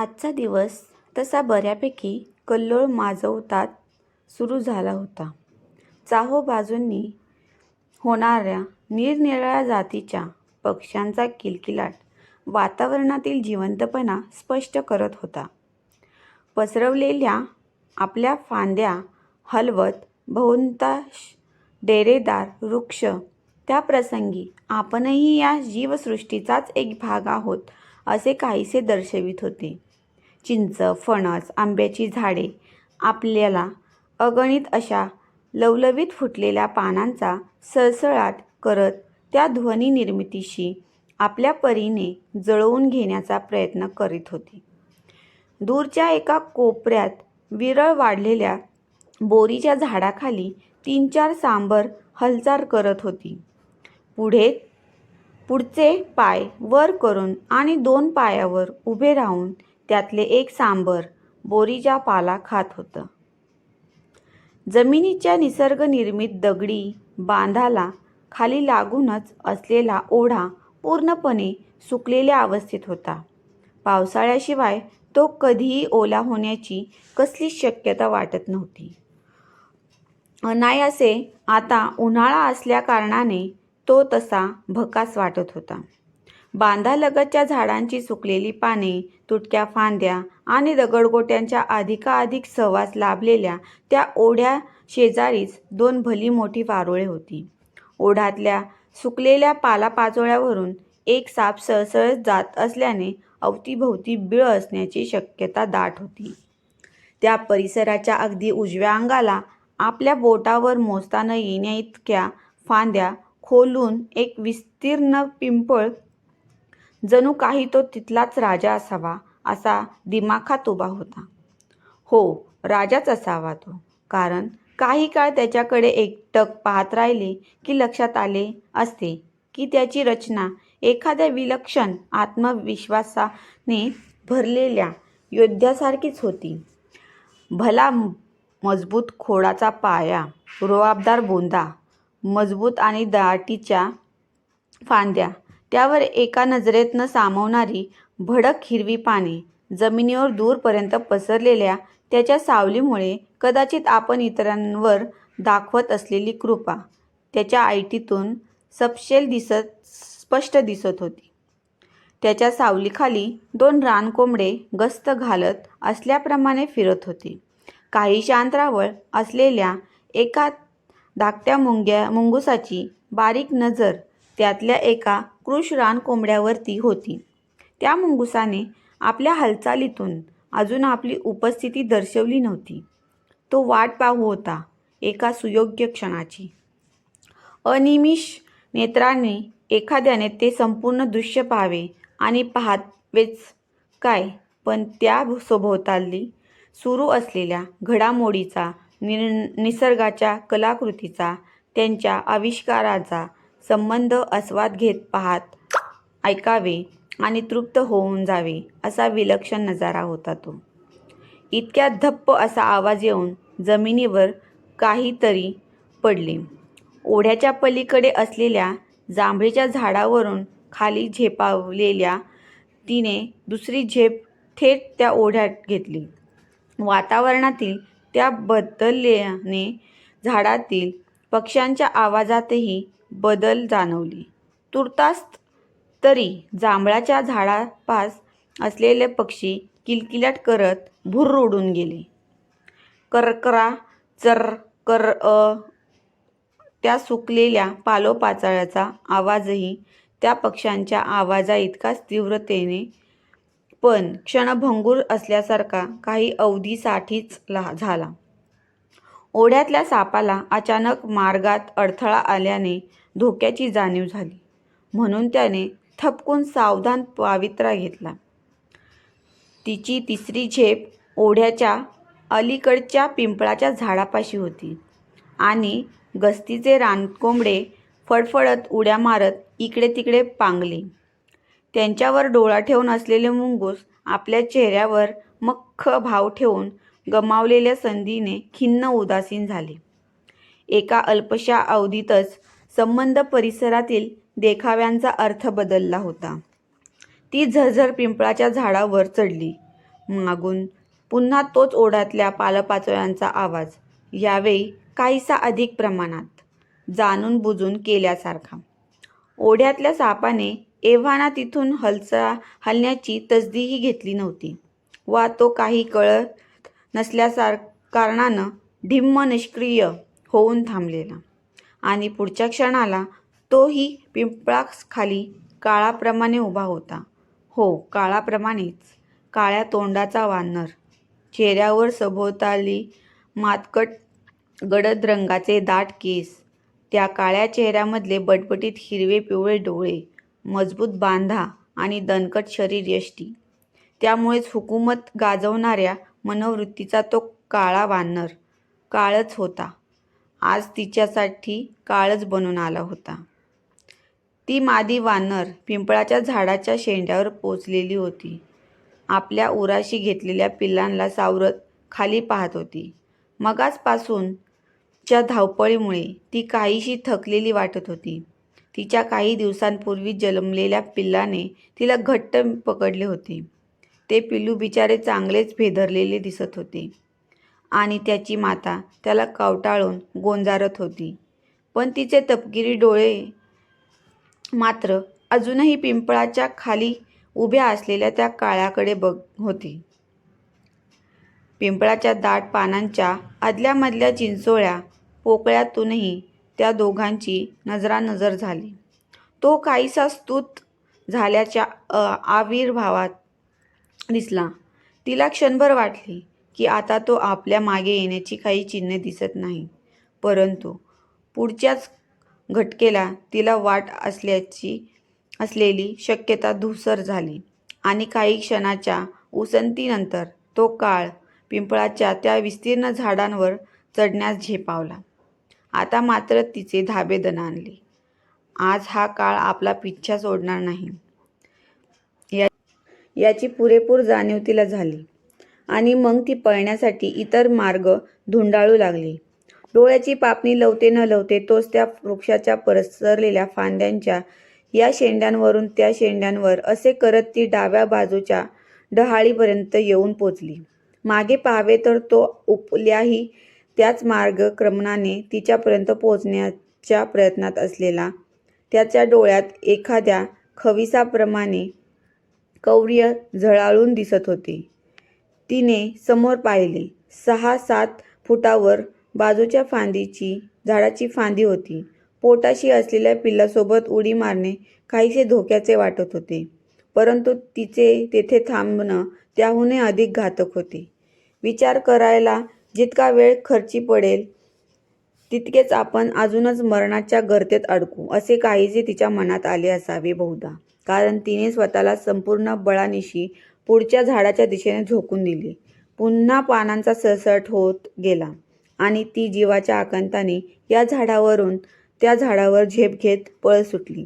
आजचा दिवस तसा बऱ्यापैकी कल्लोळ माजवतात सुरू झाला होता. चाहोबाजूंनी होणाऱ्या निरनिराळ्या जातीच्या पक्ष्यांचा किलकिलाट वातावरणातील जिवंतपणा स्पष्ट करत होता. पसरवलेल्या आपल्या फांद्या हलवत बहुतांश डेरेदार वृक्ष त्या प्रसंगी आपणही या जीवसृष्टीचाच एक भाग आहोत असे काहीसे दर्शवित होते. चिंच, फणस, आंब्याची झाडे आपल्याला अगणित अशा लवलवीत फुटलेल्या पानांचा सळसळाट करत त्या ध्वनिनिर्मितीशी आपल्या परीने जळवून घेण्याचा प्रयत्न करीत होती दूरच्या एका कोपऱ्यात विरळ वाढलेल्या बोरीच्या झाडाखाली तीन-चार सांबर हालचाल करत होती. पुढे पुढचे पाय वर करून आणि दोन पायावर उभे राहून त्यातले एक सांबर बोरीजा पाला खात होतं. जमिनीच्या निसर्गनिर्मित दगडी बांधाला खाली लागूनच असलेला ओढा पूर्णपणे सुकलेल्या अवस्थेत होता. पावसाळ्याशिवाय तो कधीही ओला होण्याची कसलीच शक्यता वाटत नव्हती. अनायासे आता उन्हाळा असल्याकारणाने तो तसा भकास वाटत होता. बांधालगतच्या झाडांची सुकलेली पाने, तुटक्या फांद्या आणि दगडगोट्यांच्या अधिकाधिक सहवास लाभलेल्या त्या ओढ्या शेजारीच दोन भली मोठी वारुळे होती. ओढ्यातल्या सुकलेल्या पालापाचोळ्यावरून एक साप सळसळत जात असल्याने अवतीभोवती बिळ असण्याची शक्यता दाट होती. त्या परिसराच्या अगदी उजव्या अंगाला आपल्या बोटावर मोजता न येण्याइतक्या फांद्या खोलून एक विस्तीर्ण पिंपळ जणू काही तो तिथलाच राजा असावा असा दिमाखात उभा होता. हो राजाच असावा तो. कारण काही काळ त्याच्याकडे एकटक पाहत राहिले की लक्षात आले असते की त्याची रचना एखाद्या विलक्षण आत्मविश्वासाने भरलेल्या योद्ध्यासारखीच होती. भला मजबूत खोडाचा पाया, रोआबदार बोंदा मजबूत आणि दाटीच्या फांद्या, त्यावर एका नजरेतनं सामावणारी भडक हिरवी पाने, जमिनीवर दूरपर्यंत पसरलेल्या त्याच्या सावलीमुळे कदाचित आपण इतरांवर दाखवत असलेली कृपा त्याच्या आयटीतून सपशेल दिसत स्पष्ट दिसत होती. त्याच्या सावलीखाली दोन रानकोंबडे गस्त घालत असल्याप्रमाणे फिरत होते. काहीशा अंतरावर असलेल्या एका धाकट्या मुंग्या मुंगुसाची बारीक नजर त्यातल्या एका कृश रानकोंबड्यावरती होती. त्या मुंगुसाने आपल्या हालचालीतून अजून आपली उपस्थिती दर्शवली नव्हती. तो वाट पाहू होता एका सुयोग्य क्षणाची. अनिमिष नेत्राने एखाद्याने ते संपूर्ण दृश्य पाहावे आणि पाहावेच काय पण त्या सभोवताली सुरू असलेल्या घडामोडीचा निर निसर्गाच्या कलाकृतीचा, त्यांच्या आविष्काराचा संबंध आस्वाद घेत पाहत, ऐकावे आणि तृप्त होऊन जावे असा विलक्षण नजारा होता तो. इतक्यात धप्प असा आवाज येऊन जमिनीवर काहीतरी पडले. ओढ्याच्या पलीकडे असलेल्या जांभळीच्या झाडावरून खाली झेपावलेल्या तिने दुसरी झेप थेट त्या ओढ्यात घेतली. वातावरणातील त्या बदलल्याने झाडातील पक्ष्यांच्या आवाजातही बदल जाणवली तुर्तास तरी जांभळाच्या झाडापास असलेले पक्षी किलकिलाट करत भुर्र उडून गेले. कर्रकरा चर्र अ त्या सुकलेल्या पालोपाचाळ्याचा आवाजही त्या पक्ष्यांच्या आवाजाइतकाच तीव्रतेने पण क्षणभंगूर असल्यासारखा काही अवधीसाठीच ला झाला. ओढ्यातल्या सापाला अचानक मार्गात अडथळा आल्याने धोक्याची जाणीव झाली म्हणून त्याने थपकून सावधान पावित्रा घेतला. तिची तिसरी झेप ओढ्याच्या अलीकडच्या पिंपळाच्या झाडापाशी होती आणि गस्तीचे रानकोंबडे फडफडत उड्या मारत इकडे-तिकडे पांगले. त्यांच्यावर डोळा ठेवून असलेले मुंगूस आपल्या चेहऱ्यावर मख्ख भाव ठेवून गमावलेल्या संधीने खिन्न उदासीन झाले. एका अल्पशा अवधीतच संबंध परिसरातील देखाव्यांचा अर्थ बदलला होता. ती झरझर पिंपळाच्या झाडावर चढली. मागून पुन्हा तोच ओढ्यातल्या पालपाचोळ्यांचा आवाज यावेळी काहीसा अधिक प्रमाणात जाणून बुजून केल्यासारखा ओढ्यातल्या सापाने एव्हाना तिथून हलचा हलण्याची तसदीही घेतली नव्हती वा तो काही कळत नसल्यासार कारणानं ढिम्म निष्क्रिय होऊन थांबलेला आणि पुढच्या क्षणाला तोही पिंपळाखाली काळाप्रमाणे उभा होता. हो काळाप्रमाणेच. काळ्या तोंडाचा वानर. चेहऱ्यावर सभोवताली मातकट गडद रंगाचे दाट केस. त्या काळ्या चेहऱ्यामधले बटबटीत हिरवे पिवळे डोळे. मजबूत बांधा आणि दणकट शरीर यष्टी. त्यामुळेच हुकूमत गाजवणाऱ्या मनोवृत्तीचा तो काळा वानर काळच होता. आज तिच्यासाठी काळच बनून आला होता. ती मादी वानर पिंपळाच्या झाडाच्या शेंड्यावर पोचलेली होती. आपल्या उराशी घेतलेल्या पिल्लांना सावरत खाली पाहत होती. मगाचपासूनच्या धावपळीमुळे ती काहीशी थकलेली वाटत होती. तिच्या काही दिवसांपूर्वी जन्मलेल्या पिल्लाने तिला घट्ट पकडले होते. ते पिल्लू बिचारे चांगलेच भेदरलेले दिसत होते. आणि त्याची माता त्याला कवटाळून गोंजारत होती. पण तिचे तपकिरी डोळे मात्र अजूनही पिंपळाच्या खाली उभ्या असलेल्या त्या काळ्याकडे बघ होती. पिंपळाच्या दाट पानांच्या आदल्यामधल्या चिंचोळ्या पोकळ्यातूनही त्या दोघांची नजरानजर झाली. तो काहीसा स्तुत झाल्याच्या आविर्भावात दिसला. तिला क्षणभर वाटली की आता तो आपल्या मागे येण्याची काही चिन्हे दिसत नाही. परंतु पुढच्याच घटकेला तिला वाट असल्याची असलेली शक्यता धूसर झाली. आणि काही क्षणाच्या उसंतीनंतर तो काळ पिंपळाच्या त्या विस्तीर्ण झाडांवर चढण्यास झेपावला. आता मात्र तिचे धाबे दणाणले. आज हा काळ आपला पिच्छा सोडणार नाही. या याची पुरेपूर जाणीव तिला झाली. आणि मग ती पळण्यासाठी इतर मार्ग धुंडाळू लागली. डोळ्याची पापणी लवते न लवते तोच त्या वृक्षाच्या परसरलेल्या फांद्यांच्या या शेंड्यांवरून त्या शेंड्यांवर असे करत ती डाव्या बाजूच्या डहाळीपर्यंत येऊन पोचली. मागे पाहावे तर तो उपल्याही त्याच मार्गक्रमणाने तिच्यापर्यंत पोचण्याच्या प्रयत्नात असलेला त्याच्या डोळ्यात एखाद्या खविसाप्रमाणे कौर्य झळाळून दिसत होते. तिने समोर पाहिले. सहा सात फुटावर बाजूच्या फांदीची झाडाची फांदी होती. पोटाशी असलेल्या पिल्लासोबत उडी मारणे काहीसे धोक्याचे वाटत होते. परंतु तिचे तेथे थांबणं त्याहूनही अधिक घातक होते. विचार करायला जितका वेळ खर्ची पडेल तितकेच आपण अजूनच मरणाच्या गर्तेत अडकू असे काहीसे तिच्या मनात आले असावे बहुधा. कारण तिने स्वतःला संपूर्ण बळानिशी पुढच्या झाडाच्या दिशेने झोकून दिली. पुन्हा पानांचा सळसळट होत गेला आणि ती जीवाच्या आकांताने या झाडावरून त्या झाडावर झेप घेत पळ सुटली.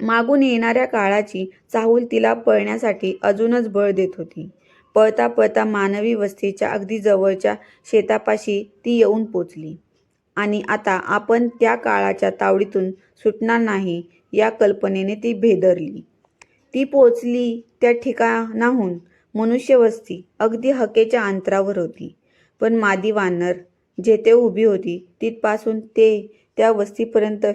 मागून येणाऱ्या काळाची चाहूल तिला पळण्यासाठी अजूनच बळ देत होती. पळता पळता मानवी वस्तीच्या अगदी जवळच्या शेतापाशी ती येऊन पोचली. आणि आता आपण त्या काळाच्या तावडीतून सुटणार नाही या कल्पनेने ती भेदरली. ती पोचली त्या ठिकाणाहून मनुष्यवस्ती अगदी हकेच्या अंतरावर होती. पण मादी वानर जेथे उभी होती तिथपासून ते त्या वस्तीपर्यंत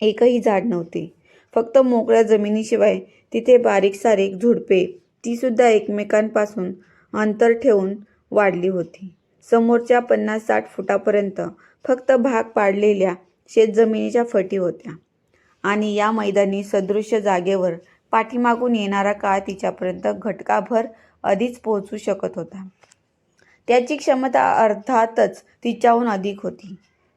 एकही झाड नव्हते. फक्त मोकळ्या जमिनीशिवाय तिथे बारीक सारीक झुडपे तीसुद्धा एकमेकांपासून अंतर ठेवून वाढली होती. समोरच्या पन्नास साठ फुटापर्यंत फक्त भाग पाडलेल्या शेतजमिनीच्या फटी होत्या. आणि या मैदानी सदृश्य जागेवर पाठीमागून येणारा काळ तिच्यापर्यंत घटकाभर आधीच पोहोचू शकत होता. त्याची क्षमता अर्थातच तिच्याहून अधिक होती.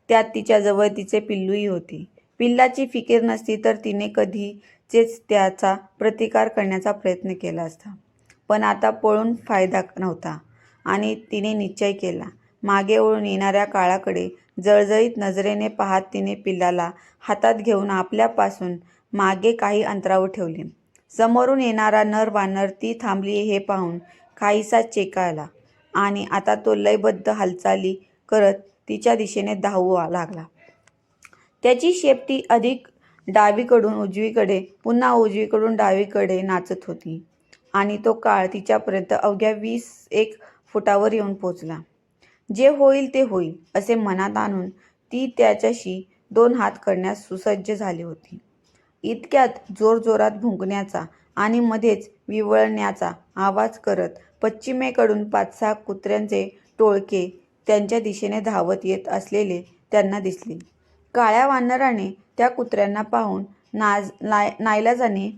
त्यात तिच्याजवळ तिचे पिल्लूही होते. पिल्लाची फिकीर नसती तर तिने कधीचेच त्याचा प्रतिकार करण्याचा प्रयत्न केला असता. पण आता पळून फायदा नव्हता आणि तिने निश्चय केला. मागे ओळून येणाऱ्या काळाकडे जळजळीत नजरेने पाहत तिने पिल्लाला हातात घेऊन आपल्यापासून मागे काही अंतरावर ठेवले. समोरून येणारा नर वानर ती थांबली हे पाहून काहीसा चेकाळला आणि आता तो लयबद्ध हालचाली करत तिच्या दिशेने धावू लागला त्याची शेपटी अधिक डावीकडून उजवीकडे पुन्हा उजवीकडून डावीकडे नाचत होती आणि तो काळ तिच्यापर्यंत अवघ्या वीस एक फुटावर येऊन पोचला. जे होईल ते होईल असे मनात आणून ती त्याच्याशी दोन हात करण्यास सुसज्ज झाली होती. इतक्यात जोरजोरात भुंकण्याचा आणि मध्येच विवळण्याचा आवाज करत पश्चिमेकडून पाच-सहा कुत्र्यांचे टोळके त्यांच्या दिशेने धावत येत असलेले त्यांना दिसले. काळ्या वानराने त्या कुत्र्यांना पाहून नाईलाजाने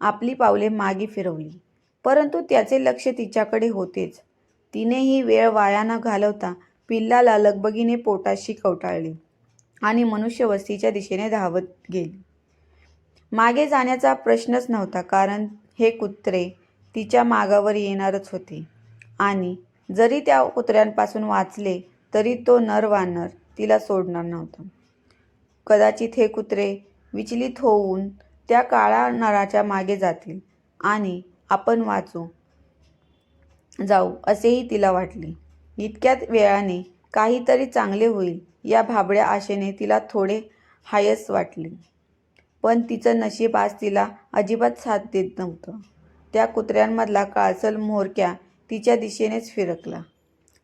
आपली पावले मागे फिरवली. परंतु त्याचे लक्ष तिच्याकडे होतेच. तिनेही वेळ वाया न घालवता पिल्लाला लगबगीने पोटाशी कवटाळले आणि मनुष्यवस्तीच्या दिशेने धावत गेली. मागे जाण्याचा प्रश्नच नव्हता कारण हे कुत्रे तिच्या मागावर येणारच होते आणि जरी त्या कुत्र्यांपासून वाचले तरी तो नर वानर तिला सोडणार नव्हता. कदाचित हे कुत्रे विचलित होऊन त्या काळ्या नराच्या मागे जातील आणि आपण वाचू जाऊ असेही तिला वाटले. इतक्यात वेळाने काहीतरी चांगले होईल या भाबड्या आशेने तिला थोडे हायस वाटले. पण तिचं नशीब आज तिला अजिबात साथ देत नव्हतं. त्या कुत्र्यांमधला काळसल म्होरक्या तिच्या दिशेनेच फिरकला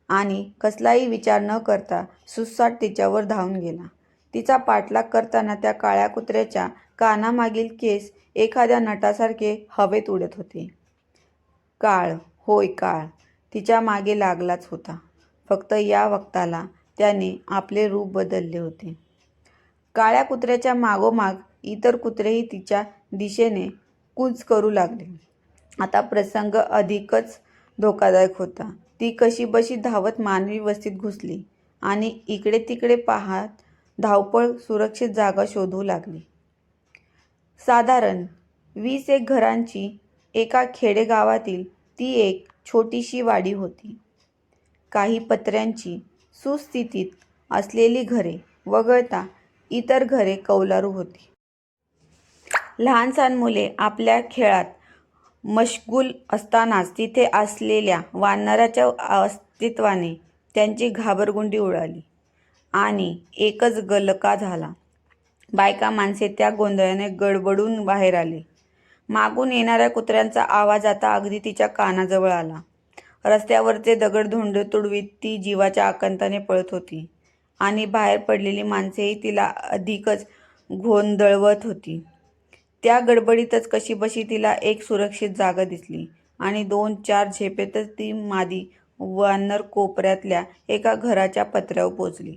आणि कसलाही विचार न करता सुसाट तिच्यावर धावून गेला. तिचा पाठलाग करताना त्या काळ्या कुत्र्याच्या कानामागील केस एखाद्या नटासारखे हवेत उडत होते. काळ, होय काळ तिच्यामागे लागलाच होता. फक्त या वक्ताला त्याने आपले रूप बदलले होते. काळ्या कुत्र्याच्या मागोमाग इतर कुत्रेही तिच्या दिशेने कूच करू लागले. आता प्रसंग अधिकच धोकादायक होता. ती कशीबशी धावत मानवी वस्तीत घुसली आणि इकडे-तिकडे पाहत धावपळ सुरक्षित जागा शोधू लागली. साधारण वीस एक घरांची एका खेडेगावातील ती एक छोटीशी वाडी होती. काही पत्र्यांची सुस्थितीत असलेली घरे वगळता इतर घरे कौलारू होती. लहानसान मुले आपल्या खेळात मशगूल असतानाच तिथे असलेल्या वानराच्या अस्तित्वाने त्यांची घाबरगुंडी उडाली आणि एकच गलका झाला. बायका-माणसे त्या गोंधळाने गडबडून बाहेर आले. मागून येणाऱ्या कुत्र्यांचा आवाज आता अगदी तिच्या कानाजवळ आला. रस्त्यावरचे दगड धुंड तुडवीत ती जीवाच्या आकांताने पळत होती आणि बाहेर पडलेली माणसेही तिला अधिकच गोंधळवत होती. त्या गडबडीतच कशीबशी तिला एक सुरक्षित जागा दिसली आणि दोन-चार झेपेतच ती मादी वानर कोपऱ्यातल्या एका घराच्या पत्र्यावर पोचली.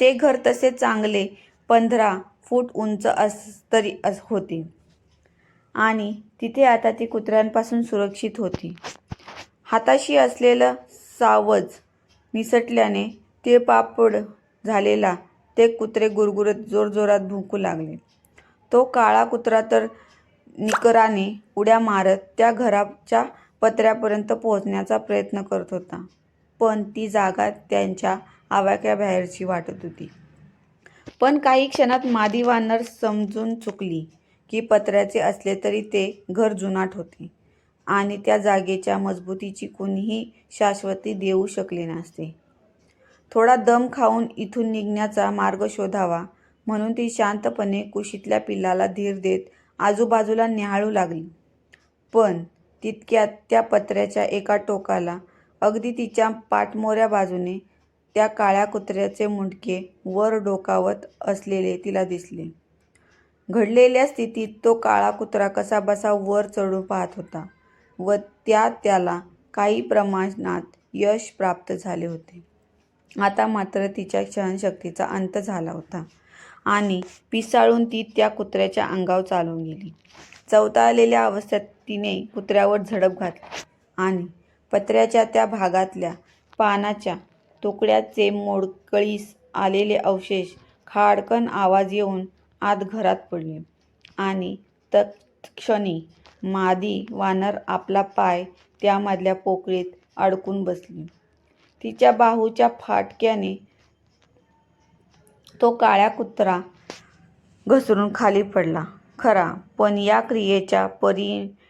ते घर तसे चांगले पंधरा फूट उंच अस तरी अस होते आणि तिथे आता ती कुत्र्यांपासून सुरक्षित होती. हाताशी असलेलं सावज निसटल्याने तिळपापड झालेला ते कुत्रे गुरगुरत जोरजोरात भुंकू लागले. तो काळा कुत्रा तर निकराने उड्या मारत त्या घराच्या पत्र्यापर्यंत पोहोचण्याचा प्रयत्न करत होता. पण ती जागा त्यांच्या आवाक्याबाहेरची वाटत होती. पण काही क्षणात मादी वानर समजून चुकली की पत्र्याचे असले तरी ते घर जुनाट होते आणि त्या जागेच्या मजबूतीची कुणीही शाश्वती देऊ शकले नसते. थोडा दम खाऊन इथून निघण्याचा मार्ग शोधावा म्हणून ती शांतपणे कुशीतल्या पिल्लाला धीर देत आजूबाजूला न्याहाळू लागली. पण तितक्यात त्या पत्र्याच्या एका टोकाला अगदी तिच्या पाठमोऱ्या बाजूने त्या काळ्या कुत्र्याचे मुंडके वर डोकावत असलेले तिला दिसले. घडलेल्या स्थितीत तो काळा कुत्रा कसाबसा वर चढून पाहत होता व त्यात त्याला काही प्रमाणात यश प्राप्त झाले होते. आता मात्र तिच्या सहनशक्तीचा अंत झाला होता आणि पिसाळून ती त्या कुत्र्याच्या अंगावर चालून गेली. चवताळलेल्या अवस्थेत तिने कुत्र्यावर झडप घातली आणि पत्र्याच्या त्या भागातल्या पानाच्या तुकड्याचे मोडकळीस आलेले अवशेष खाडकन आवाज येऊन आत घरात पडले आणि तत्क्षणी मादी वानर आपला पाय त्यामधल्या पोकळीत अडकून बसली. तिच्या बाहूच्या फाटक्याने तो काळ्या कुत्रा घसरून खाली पडला खरा पण या क्रियेच्या परिणामातून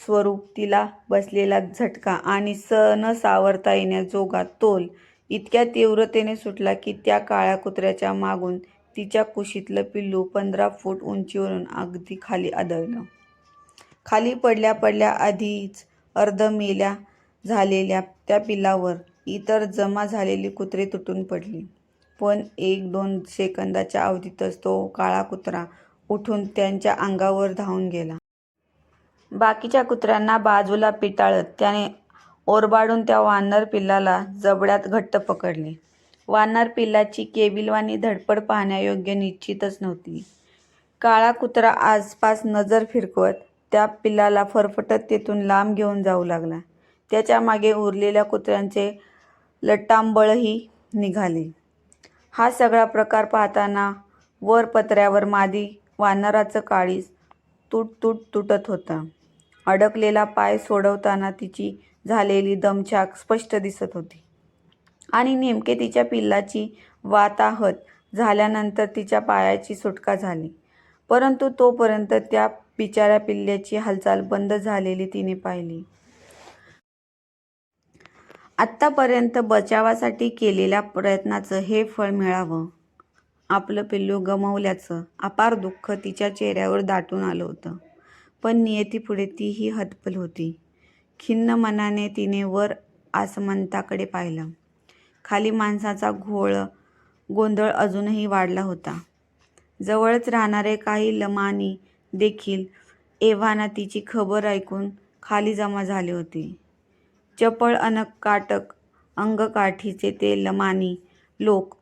स्वरूप तिला बसलेला झटका आणि स न सावरता येण्याजोगा तोल इतक्या तीव्रतेने सुटला की त्या काळ्या कुत्र्याच्या मागून तिच्या कुशीतलं पिल्लू पंधरा फूट उंचीवरून अगदी खाली आदळलं. खाली पडल्या पडल्या आधीच अर्धमेल्या झालेल्या त्या पिल्लावर इतर जमा झालेली कुत्रे तुटून पडली. पण एक दोन सेकंदाच्या अवधीतच तो काळा कुत्रा उठून त्यांच्या अंगावर धावून गेला. बाकीच्या कुत्र्यांना बाजूला पिटाळत त्याने ओरबाडून त्या वानर पिल्लाला जबड्यात घट्ट पकडले. वानर पिल्लाची केबिलवाणी धडपड पाहण्यायोग्य निश्चितच नव्हती. काळा कुत्रा आसपास नजर फिरकवत त्या पिल्लाला फरफटत तेथून लांब घेऊन जाऊ लागला. त्याच्यामागे उरलेल्या कुत्र्यांचे लट्टांबळही निघाले. हा सगळा प्रकार पाहताना वर पत्र्यावर मादी वानराचं काळीज तुट तुटत होता अडकलेला पाय सोडवताना तिची झालेली दमछाक स्पष्ट दिसत होती. आणि नेमके तिच्या पिल्लाची वाताहत झाल्यानंतर तिच्या पायाची सुटका झाली. परंतु तोपर्यंत त्या बिचाऱ्या पिल्ल्याची हालचाल बंद झालेली तिने पाहिली. आत्तापर्यंत बचावासाठी केलेल्या प्रयत्नाचं हे फळ मिळावं. आपलं पिल्लू गमावल्याचं अपार दुःख तिच्या चेहऱ्यावर दाटून आलं होतं. पण नियतीपुढे तीही हतबल होती. खिन्न मनाने तिने वर आसमंताकडे पाहिलं. खाली माणसाचा घोळ गोंधळ अजूनही वाढला होता. जवळच राहणारे काही लमानी देखील एव्हाना तिची खबर ऐकून खाली जमा झाले होते. चपळ अन काटक अंगकाठीचे ते लमानी लोक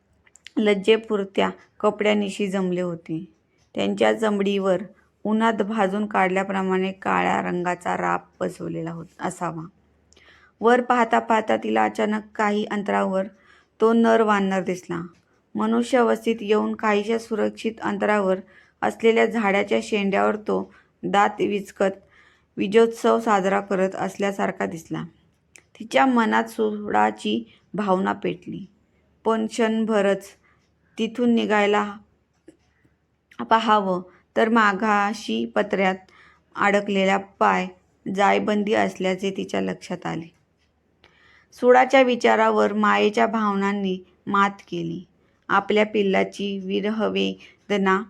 लज्जेपुरत्या कपड्यानिशी जमले होते. त्यांच्या चमडीवर उन्हात भाजून काढल्याप्रमाणे काळ्या रंगाचा राप बसवलेला असावा. वर पाहता पाहता तिला अचानक काही अंतरावर तो नर वानर दिसला. मनुष्यावस्थेत येऊन काहीशा सुरक्षित अंतरावर असलेल्या झाडाच्या शेंड्यावर तो दात विचकत विजोत्सव साजरा करत असल्यासारखा दिसला. तिच्या मनात सोडाची भावना पेटली. पण क्षणभरच तिथून निघायला पाहावं तर माघाशी पत्र्यात अडकलेला पाय जायबंदी असल्याचे तिच्या लक्षात आले. सुडाच्या विचारावर मायेच्या भावनांनी मात केली. आपल्या पिल्लाची विरहवेदना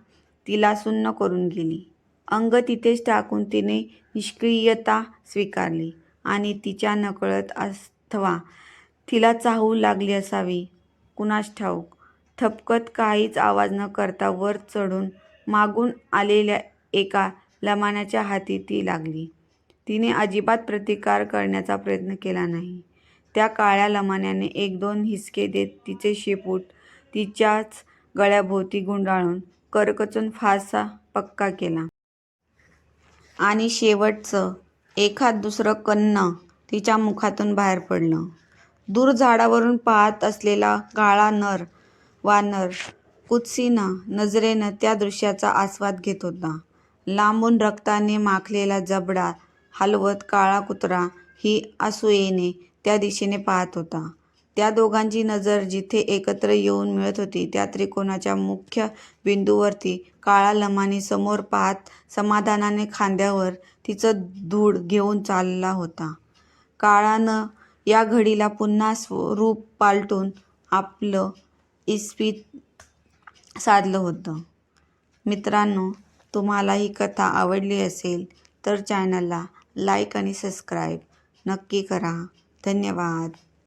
तिला सुन्न करून गेली. अंग तिथेच टाकून तिने निष्क्रियता स्वीकारली. आणि तिच्या नकळत अथवा तिला चाहू लागली असावी कुणास ठाऊक थपकत काहीच आवाज न करता वर चढून मागून आलेल्या एका लमाण्याच्या हाती ती लागली. तिने अजिबात प्रतिकार करण्याचा प्रयत्न केला नाही. त्या काळ्या लमाण्याने एक दोन हिसके देत तिचे शेपूट तिच्याच गळ्याभोवती गुंडाळून करकचून फारसा पक्का केला. आणि शेवटचं एखाद दुसरं कन्न तिच्या मुखातून बाहेर पडलं. दूर झाडावरून पाहत असलेला काळा नर वानर कुत्सीना नजरेनं त्या दृश्याचा आस्वाद घेत होता. लांबून रक्ताने माखलेला जबडा हलवत काळा कुत्रा ही असूयेने त्या दिशेने पाहत होता. त्या दोघांची नजर जिथे एकत्र येऊन मिळत होती त्या त्रिकोणाच्या मुख्य बिंदूवरती काळा लमानी समोर पाहत समाधानाने खांद्यावर तिचं धूड घेऊन चालला होता. काळानं या घडीला पुन्हा स्वरूप पालटून आपलं इस्पित साधलं होतं. मित्रांनो तुम्हाला ही कथा आवडली असेल तर चॅनलला लाईक आणि सबस्क्राईब नक्की करा. धन्यवाद.